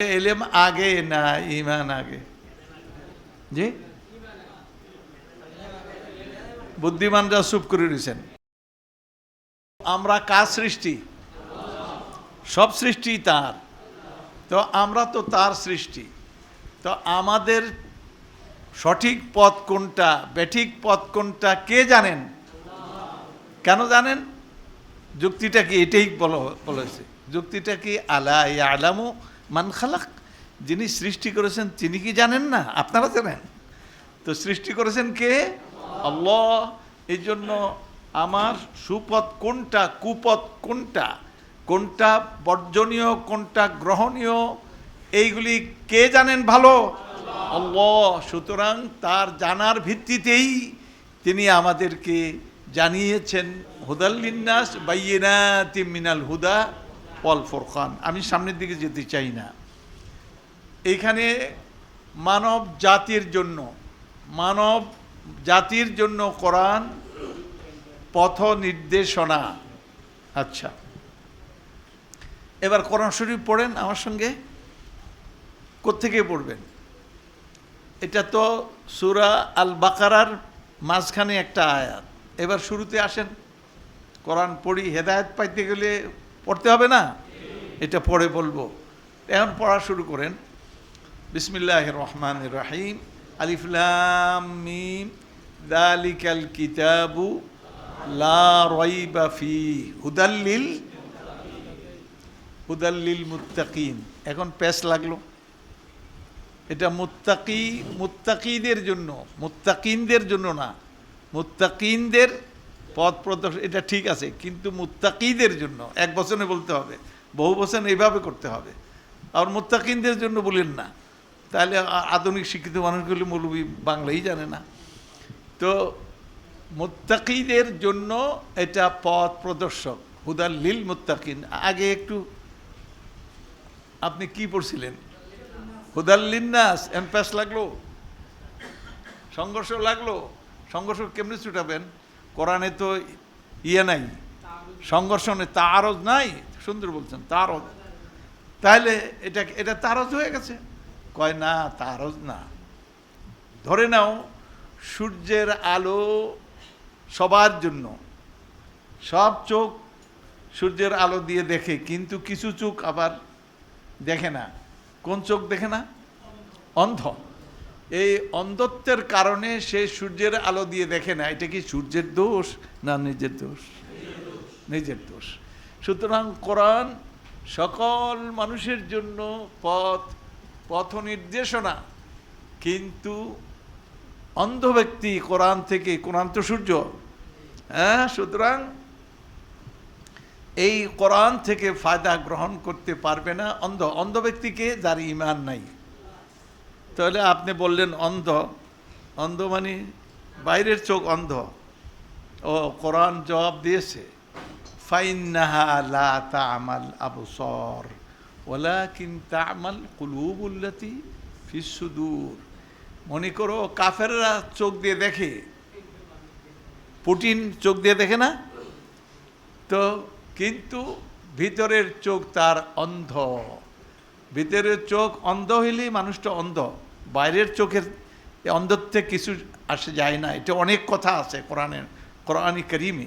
এলেম আগে না ইমান আগে? জি? বুদ্ধিমানরা চুপ করে রয়েছেন। আমরা কার সৃষ্টি? সব সৃষ্টি তার। তো আমরা তো তার সৃষ্টি। তো আমাদের সঠিক পথ কোনটা, বেঠিক পথ কোনটা, কে জানেন? কেন জানেন? যুক্তিটা কি এটাই বলা বলেছে। যুক্তিটা কি, আলা আলামু মান খালাক। যিনি সৃষ্টি করেছেন, তিনি কি জানেন না? আপনারা জানেন। তো সৃষ্টি করেছেন কে? আল্লাহ। এই জন্য আমার সুপথ কোনটা, কুপথ কোনটা কোনটা বর্জনীয়, কোনটা গ্রহণীয়, এইগুলি কে জানেন ভালো? আল্লাহ। সুতরাং তার জানার ভিত্তিতেই তিনি আমাদেরকে জানিয়েছেন হুদাল্লিন্নাস বাইয়েনাতি মিনাল হুদা। পল ফোরখান আমি সামনের দিকে যেতে চাই না। এখানে মানব জাতির জন্য, মানব জাতির জন্য কোরআন পথ নির্দেশনা। আচ্ছা। এবার কোরআন শরীফ পড়েন আমার সঙ্গে। কোত্থেকে পড়বেন? এটা তো সুরা আল বাকারার মাঝখানে একটা আয়াত। এবার শুরুতে আসেন। কোরআন পড়ি, হেদায়ত পাইতে গেলে পড়তে হবে না? এটা পড়ে বলব। এখন পড়া শুরু করেন। বিসমিল্লাহ রহমান রাহিম। আলিফলাম মিম। দালিকাল কিতাবু লা রয়বা ফি হুদাল্লিল হুদাল্লিল মুত্তাকিন। এখন প্যাস লাগল। এটা মুত্তাকি, মুত্তাকিদের জন্য, মুত্তাকিনদের জন্য না, মুত্তাকিনদের পথ প্রদর্শন এটা ঠিক আছে, কিন্তু মুত্তাকিদের জন্য, এক বচনে বলতে হবে, বহু বচন এইভাবে করতে হবে। আর মুত্তাকিনদের জন্য বলেন না। তাহলে আধুনিক শিক্ষিত মানুষগুলি মৌলবী বাংলাই জানে না। তো মুত্তাকিদের জন্য এটা পথ প্রদর্শক, হুদাল লিল মুত্তাকিন। আগে একটু আপনি কি পড়ছিলেন? হুদাল্লিন্নাস এমপ্যাস লাগল? সংঘর্ষ লাগল? সংঘর্ষ কেমনি ছুটাবেন? কোরআনে তো ইয়ে নাই সংঘর্ষ নেই তারজ নাই, সুন্দর বলছেন, তারজ। তাহলে এটা এটা তারজ হয়ে গেছে। কয়, না, তারজ না। ধরে নাও, সূর্যের আলো সবার জন্য। সব চোখ সূর্যের আলো দিয়ে দেখে, কিন্তু কিছু চোখ আবার দেখে না। কোন চোখ দেখে না? অন্ধ। এই অন্ধত্বের কারণে সে সূর্যের আলো দিয়ে দেখে না, এটা কি সূর্যের দোষ না নিজের দোষ? নিজের দোষ। সুতরাং কোরআন সকল মানুষের জন্য পথ পথ নির্দেশনা। কিন্তু অন্ধ ব্যক্তি কোরআন থেকে, কোরআন তো সূর্য। হ্যাঁ? সুতরাং এই কোরআন থেকে ফায়দা গ্রহণ করতে পারবে না অন্ধ। অন্ধ ব্যক্তিকে যার ইমান নাই। তাহলে আপনি বললেন অন্ধ। অন্ধ মানে বাইরের চোখ অন্ধ। ও কোরআন জবাব দিয়েছে, ফাইন্নাহা তা'মাল আবসর, ওয়ালাকিন তা'মাল কুলুবুল্লাতি ফিস সুদূর। মনে করো কাফেররা চোখ দিয়ে দেখে, পুটিন চোখ দিয়ে দেখে না? তো কিন্তু ভিতরের চোখ তার অন্ধ। ভিতরের চোখ অন্ধ হইলেই মানুষটা অন্ধ। বাইরের চোখের অন্ধত্বে কিছু আসে যায় না। এটা অনেক কথা আছে কোরআনের কোরআনই করিমে।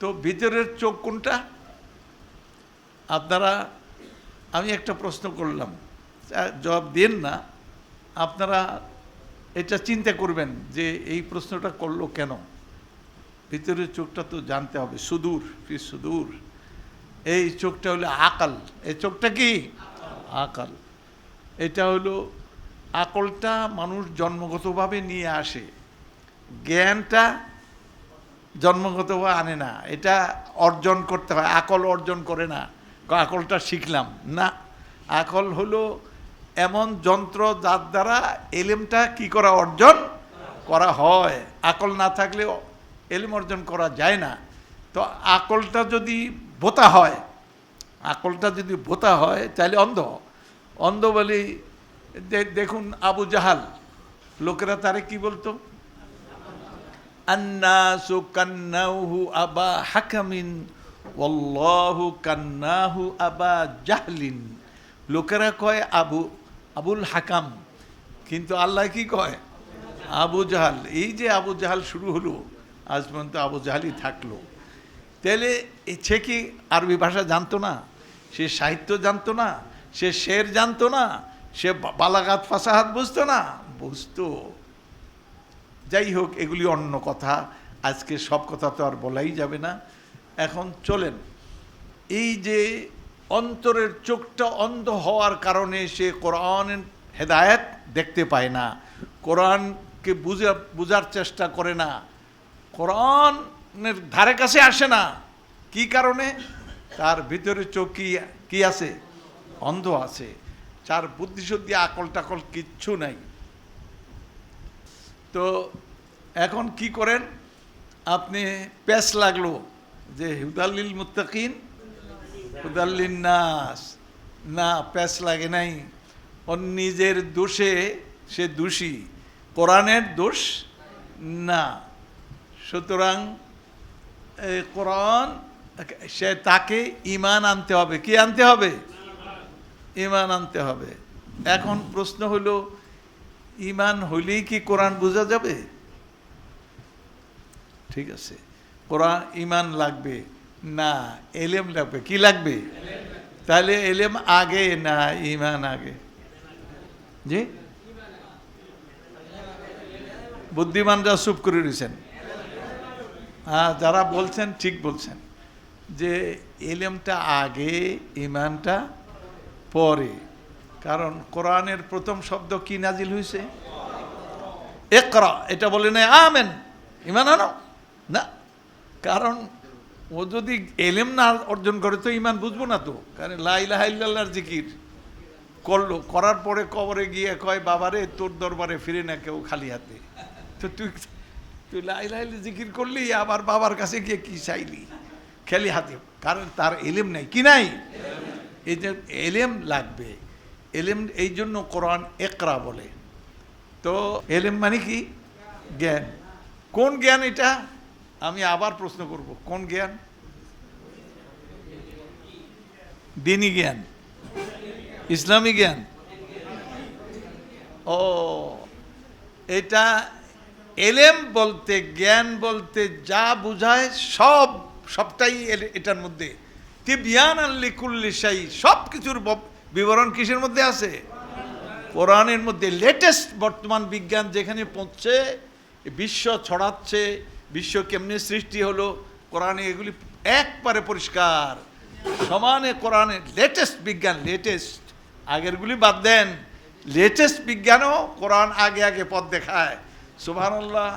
তো ভিতরের চোখ কোনটা? আপনারা, আমি একটা প্রশ্ন করলাম। জবাব দেন না। আপনারা এটা চিন্তা করবেন যে এই প্রশ্নটা করল কেন? ভিতরের চোখটা তো জানতে হবে। সুদূর ফি সুদূর? এই চোখটা হলো আকাল। এই চোখটা কি? আকাল। এটা হলো আকলটা মানুষ জন্মগতভাবে নিয়ে আসে। জ্ঞানটা জন্মগতভাবে আনে না। এটা অর্জন করতে হয়। আকল অর্জন করে না। আকলটা শিখলাম। না, আকল হলো এমন যন্ত্র যার দ্বারা এলেমটা কি করা অর্জন করা হয়। আকল না থাকলে এলেম অর্জন করা যায় না। তো আকলটা যদি বোতা হয়, আকলটা যদি বোতা হয়, তাহলে অন্ধ। অন্ধ বলি দেখুন আবু জাহাল, লোকেরা তারে কি বলতো? আন্নাসু কান্নাহু আবা হাকামিন, ওয়াল্লাহু কান্নাহু আবা জাহলিন। লোকেরা কয়, আবু, আবুল হাকাম। কিন্তু আল্লাহ কি কয়? আবু জাহাল। এই যে আবু জাহাল শুরু হলো, আজ পর্যন্ত আবু জাহালই থাকল। তাহলে সে কি আরবি ভাষা জানতো না? সে সাহিত্য জানতো না? সে শের জানতো না? সে বা- বালাগাত ফাসাহাত বুঝতো না? বুঝতো। যাই হোক, এগুলি অন্য কথা। আজকে সব কথা তো আর বলাই যাবে না। এখন চলেন। এই যে অন্তরের চোখটা অন্ধ হওয়ার কারণে সে কোরআনের হেদায়েত দেখতে পায় না। কোরআনকে বুঝা, বুঝার চেষ্টা করে না। কোরআনের ধারে কাছে আসে না। কি কারণে? তার ভিতরে চোখ কি আছে? অন্ধ আছে। তার বুদ্ধিশুদ্ধি আকল টাকল কিচ্ছু নাই। তো এখন কি করেন? আপনি প্যাস লাগল যে হুদাল্লিল মুত্তাকিন, হুদাল্লিন নাস। না প্যাস লাগে নাই। ওর নিজের দোষে সে দোষী। কোরআনের দোষ না। সুতরাং কোরআন, সে তাকে ইমান আনতে হবে। কি আনতে হবে? ইমান আনতে হবে। এখন প্রশ্ন হলো, ইমান হইলেই কি কোরআন বোঝা যাবে? ঠিক আছে। কোরআন ইমান লাগবে? না, এলেম লাগবে। কি লাগবে? তাহলে এলেম আগে, না ইমান আগে। জি? বুদ্ধিমানরা চুপ করে রয়েছেন। হ্যাঁ যারা বলছেন ঠিক বলছেন যে, এলেমটা আগে, ইমানটা পরে। কারণ কোরআনের প্রথম শব্দ কি নাজিল হয়েছে একরা এটা বলে নাই আমেন। ইমান আনো? না। কারণ ও যদি এলেম না অর্জন করে তো ইমান বুঝব না তো। কারণ লাইলাহ ইল্লাল্লাহর জিকির করল, করার পরে কবরে গিয়ে কয়, বাবারে, তোর দরবারে ফিরে না কেউ খালি হাতে। তো তুই তুই লাইলাহ জিকির করলি, আবার বাবার কাছে গিয়ে কি চাইলি? খালি হাতে। কারণ তার এলেম নাই। কি নাই? এই যে এলেম লাগবে, এলেম এই জন্য কোরআন একরা বলে। তো এলেম মানে কি? জ্ঞান। কোন জ্ঞান এটা? আমি আবার প্রশ্ন করব, কোন জ্ঞান? দিনী জ্ঞান। ইসলামী জ্ঞান। ও, এটা এলেম বলতে, জ্ঞান বলতে যা বোঝায় সব, সবটাই এটার মধ্যে। তিবিয়ান আল্লি কুল্লি সাই সব কিছুর বিবরণ কিসের মধ্যে আছে? কোরআনের মধ্যে লেটেস্ট বর্তমান বিজ্ঞান যেখানে পৌঁছছে বিশ্ব ছড়াচ্ছে, বিশ্ব কেমনে সৃষ্টি হলো, কোরআনে এগুলি একবারে পরিষ্কার। সমানে কোরআনের লেটেস্ট বিজ্ঞান লেটেস্ট আগেরগুলি বাদ দেন। লেটেস্ট বিজ্ঞানও কোরআন আগে আগে পথ দেখায়। সুবহানাল্লাহ।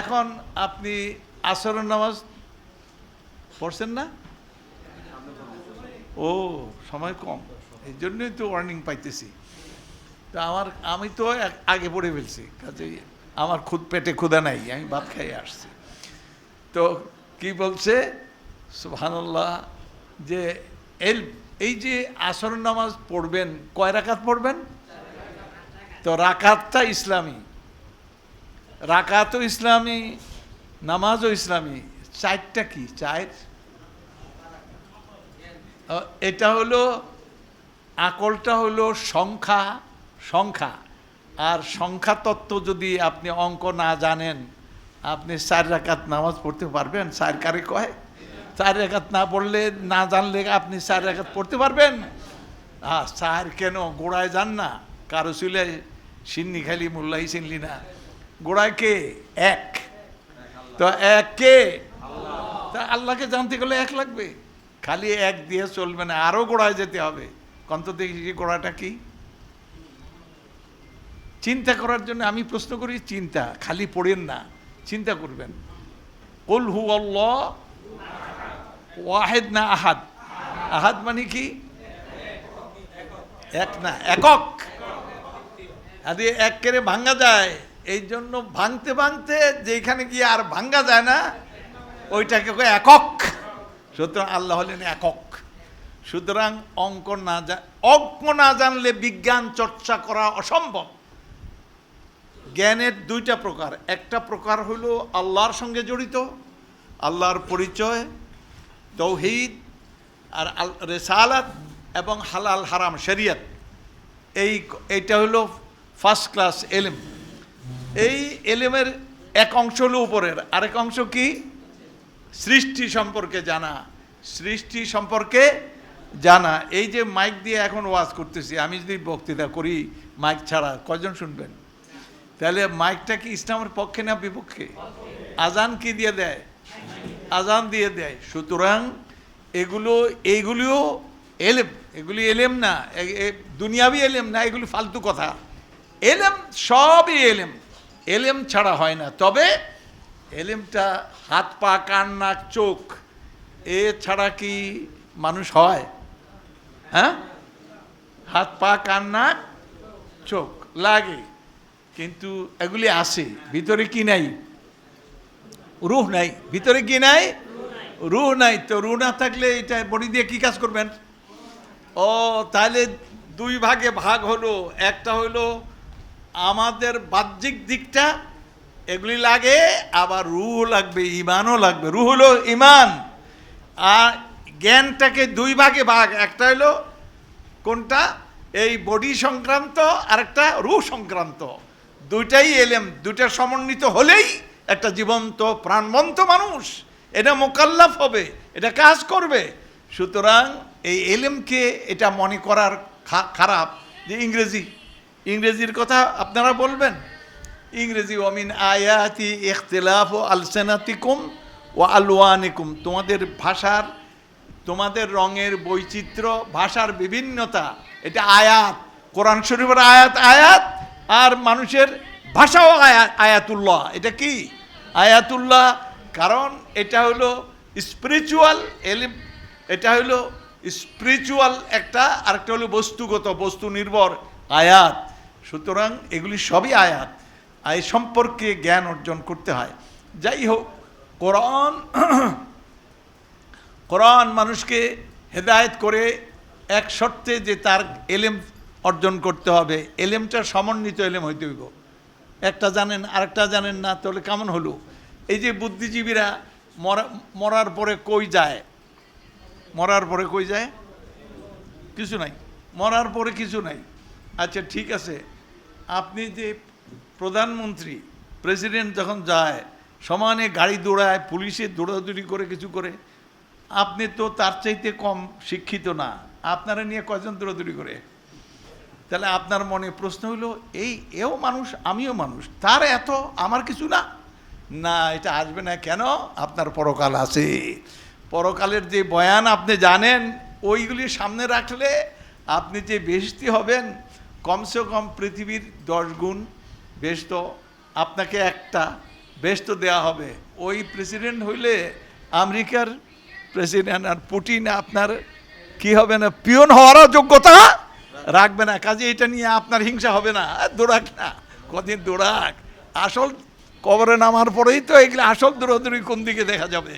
এখন আপনি আসরের নামাজ পড়ছেন না? ও সময় কম। এই জন্যই তো ওয়ার্নিং পাইতেছি। তো আমার আমি তো আগে পড়ে ফেলছি। কাজে আমার খুদ পেটে ক্ষুদা নাই আমি ভাত খাই আসছি। তো কি বলছে? সুবহানাল্লাহ যে এল এই যে আসর নামাজ পড়বেন কয় রাকাত পড়বেন? তো রাকাতটা ইসলামী। রাকাতও ইসলামী নামাজও ইসলামী। চারটা কি? আহ, এটা হলো, আকলটা হলো সংখ্যা সংখ্যা। আর সংখ্যা তত্ত্ব যদি আপনি অঙ্ক না জানেন, আপনি চার রাকাত নামাজ পড়তে পারবেন চার কারে কয়, চার রাকাত না পড়লে, না জানলে আপনি চার রাকাত পড়তে পারবেন। হ্যাঁ চার কেন, গোড়ায় যান না, কারও চুলে সিন্নি খালি, মোল্লাই চিনলি না। গোড়ায় কে? এক। তো এক কে? তা আল্লাহকে জানতে গেলে এক লাগবে। খালি এক দিয়ে চলবে না আরও গোড়ায় যেতে হবে। কন্ত দেখি গোড়াটা কি? চিন্তা করার জন্য আমি প্রশ্ন করি, চিন্তা, খালি পড়েন না, চিন্তা করবেন। কুল হু আল্লাহ ওয়াহেদ না আহাদ? আহাদ মানে কি? এক না, একক। আরে এক করে ভাঙ্গা যায়, এই জন্য ভাঙতে ভাঙতে যেখানে গিয়ে আর ভাঙ্গা যায় না, ওইটাকে একক। সুতরাং আল্লাহ হলেন একক। সুতরাং অঙ্ক না অঙ্ক না জানলে বিজ্ঞান চর্চা করা অসম্ভব। জ্ঞানের দুইটা প্রকার। একটা প্রকার হলো আল্লাহর সঙ্গে জড়িত, আল্লাহর পরিচয়, তৌহিদ, আর আল রেসালাত এবং হালাল হারাম, শরিয়ত। এই এইটা হলো ফার্স্ট ক্লাস এলেম। এই এলেমের এক অংশ হলো উপরের। আরেক অংশ কি? সৃষ্টি সম্পর্কে জানা। সৃষ্টি সম্পর্কে জানা। এই যে মাইক দিয়ে এখন ওয়াজ করতেছি, আমি যদি বক্তৃতা করি মাইক ছাড়া কজন শুনবেন? তাহলে মাইকটা কি ইসলামের পক্ষে না বিপক্ষে? আজান কি দিয়ে দেয়? আজান দিয়ে দেয়। সুতরাং এগুলো, এইগুলিও এলেম। এগুলি এলেম না দুনিয়াবি এলেম না, এগুলি ফালতু কথা। এলেম সবই এলেম। এলেম ছাড়া হয় না। তবে এলেমটা হাত পা, কান, নাক, চোখ, এ ছাড়া কি মানুষ হয়? হ্যাঁ? হাত পা, কান, নাক, চোখ লাগে, কিন্তু এগুলি আসে ভিতরে কি নাই? রুহ নাই। ভিতরে কি নাই? রুহ নাই। তো রুহ না থাকলে এটা বডি দিয়ে কি কাজ করবেন? ও, তাহলে দুই ভাগে ভাগ হলো। একটা হলো আমাদের বাহ্যিক দিকটা এগুলি লাগে, আবার রুহ লাগবে ইমানও লাগবে। রুহ হলো ইমান আর জ্ঞানটাকে দুই ভাগে ভাগ, একটা হলো কোনটা? এই বডি সংক্রান্ত আর একটা রুহ সংক্রান্ত। দুইটাই এলেম, দুইটা সমন্বিত হলেই একটা জীবন্ত, প্রাণবন্ত মানুষ। এটা মোকাল্লাফ হবে, এটা কাজ করবে। সুতরাং এই এলেমকে এটা মনে করার খারাপ। যে ইংরেজি, ইংরেজির কথা আপনারা বলবেন? ইংরেজি অমিন আয়াতি ইখতিলাফ ও আলসেনাতিকুম ও আলওয়ানিকুম। তোমাদের ভাষার, তোমাদের রঙের বৈচিত্র্য, ভাষার বিভিন্নতা, এটা আয়াত। কোরআন শরীফের আয়াত আয়াত, আর মানুষের ভাষাও আয়াত আয়াতুল্লাহ। এটা কি? আয়াতুল্লাহ, কারণ এটা হলো স্পিরিচুয়াল এলিম এটা হলো স্পিরিচুয়াল একটা, আরেকটা হলো বস্তুগত, বস্তু নির্ভর আয়াত। সুতরাং এগুলি সবই আয়াত। এই সম্পর্কে জ্ঞান অর্জন করতে হয়। যাই হোক, কোরআন কোরআন মানুষকে হেদায়েত করে এক শর্তে যে তার এলেম অর্জন করতে হবে। এলেমটা সমন্বিত এলেম হইতে হইব। একটা জানেন, আরেকটা জানেন না, তাহলে কেমন হলো? এই যে বুদ্ধিজীবীরা মরা, মরার পরে কই যায়? মরার পরে কই যায়? কিছু নাই। মরার পরে কিছু নাই। আচ্ছা ঠিক আছে। আপনি যে প্রধানমন্ত্রী, প্রেসিডেন্ট যখন যায়, সমানে গাড়ি দৌড়ায়, পুলিশে দৌড়াদৌড়ি করে, কিছু করে, আপনি তো তার চাইতে কম শিক্ষিত না। আপনারা নিয়ে কয়জন দৌড়াদৌড়ি করে? তাহলে আপনার মনে প্রশ্ন হলো এই, এও মানুষ, আমিও মানুষ, তার এত আমার কিছু না? না, এটা আসবে না, কেন? আপনার পরকাল আছে। পরকালের যে বয়ান আপনি জানেন, ওইগুলি সামনে রাখলে আপনি যে বেশতি হবেন, কমসে কম পৃথিবীর দশ গুণ বেশ তো আপনাকে একটা, বেশ তো দেওয়া হবে। ওই প্রেসিডেন্ট হইলে আমেরিকার প্রেসিডেন্ট আর পুটিন আপনার কি হবে না, পিয়ন হওয়ারও যোগ্যতা রাখবে না। কাজে এটা নিয়ে আপনার হিংসা হবে না। দৌড়াক না। কদিন দৌড়াক। আসল কবরে নামার পরেই তো এগুলো আসল দৌড়াদৌড়ি কোন দিকে দেখা যাবে?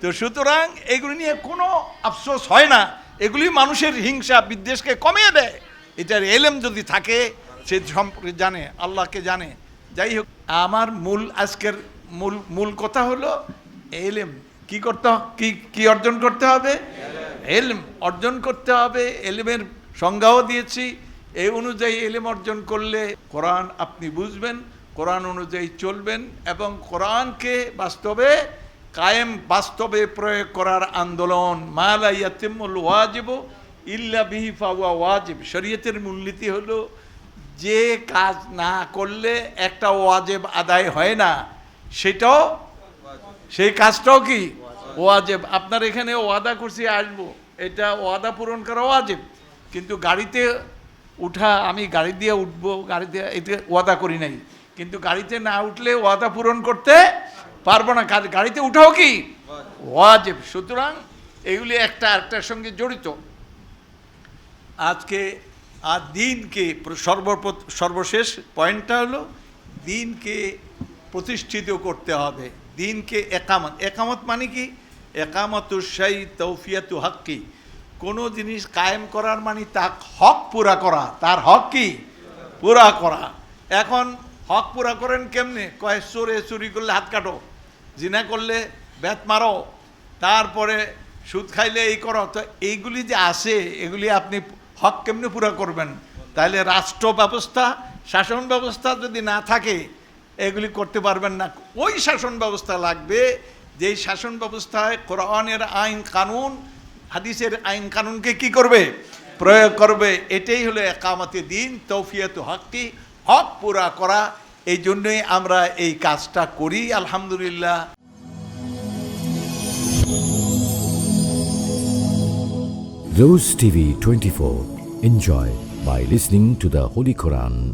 তো সুতরাং এগুলি নিয়ে কোনো আফসোস হয় না। এগুলি মানুষের হিংসা, বিদ্বেষকে কমিয়ে দেয়। এটার এলেম যদি থাকে সে সম্পর্কে জানে, আল্লাহকে জানে। যাই হোক, আমার মূল আজকের মূল মূল কথা হলো এলেম। কি করতে কি কি অর্জন করতে হবে? এলম। অর্জন করতে হবে, এলেমের সংজ্ঞাও দিয়েছি। এই অনুযায়ী এলেম অর্জন করলে কোরআন আপনি বুঝবেন, কোরআন অনুযায়ী চলবেন এবং কোরআনকে বাস্তবে কায়েম, বাস্তবে প্রয়োগ করার আন্দোলন। মালা ইয়াতিমুল ওয়াজিব ইল্লা বিহি ফাওয়া ওয়াজিব। শরীয়তের মূলনীতি হলো যে কাজ না করলে একটা ওয়াজেব আদায় হয় না, সেটাও সেই কাজটাও কি? ওয়াজেব। আপনার এখানে ওয়াদা করছি, আসব। এটা ওয়াদা পূরণ করা ওয়াজেব। কিন্তু গাড়িতে উঠা, আমি গাড়ি দিয়ে উঠবো, গাড়ি দিয়ে এতে ওয়াদা করি নাই। কিন্তু গাড়িতে না উঠলে ওয়াদা পূরণ করতে পারব না। গাড়িতে উঠাও কি? ওয়াজেব। সুতরাং এগুলি একটা একটার সঙ্গে জড়িত। আজকে আর দিনকে সর্বপ্র- সর্বশেষ পয়েন্টটা হলো দিনকে প্রতিষ্ঠিত করতে হবে। দিনকে একামত। একামত মানে কি? একামতুসাই তৌফিয়াতু হাক্কি। কোনো জিনিস কায়েম করার মানে তা হক পুরা করা। তার হক কি? পুরা করা। এখন হক পুরা করেন কেমনে? কয়, চোরে চুরি করলে হাত কাটো, জিনা করলে ব্যাত মারো, তারপরে সুদ খাইলে এই করো। তো এইগুলি যে আসে এগুলি আপনি হক কেমনে পুরো করবেন? তাহলে রাষ্ট্র ব্যবস্থা, শাসন ব্যবস্থা যদি না থাকে, এগুলি করতে পারবেন না। ওই শাসন ব্যবস্থা লাগবে, যেই শাসন ব্যবস্থায় কোরআনের আইন কানুন, হাদিসের আইন কানুনকে কি করবে? প্রয়োগ করবে। এটাই হলো একামতে দিন, তৌফিয়াত হকটি, হক পুরা করা। এই জন্যই আমরা এই কাজটা করি, আলহামদুলিল্লাহ। Rose TV 24. Enjoy by listening to the Holy Quran.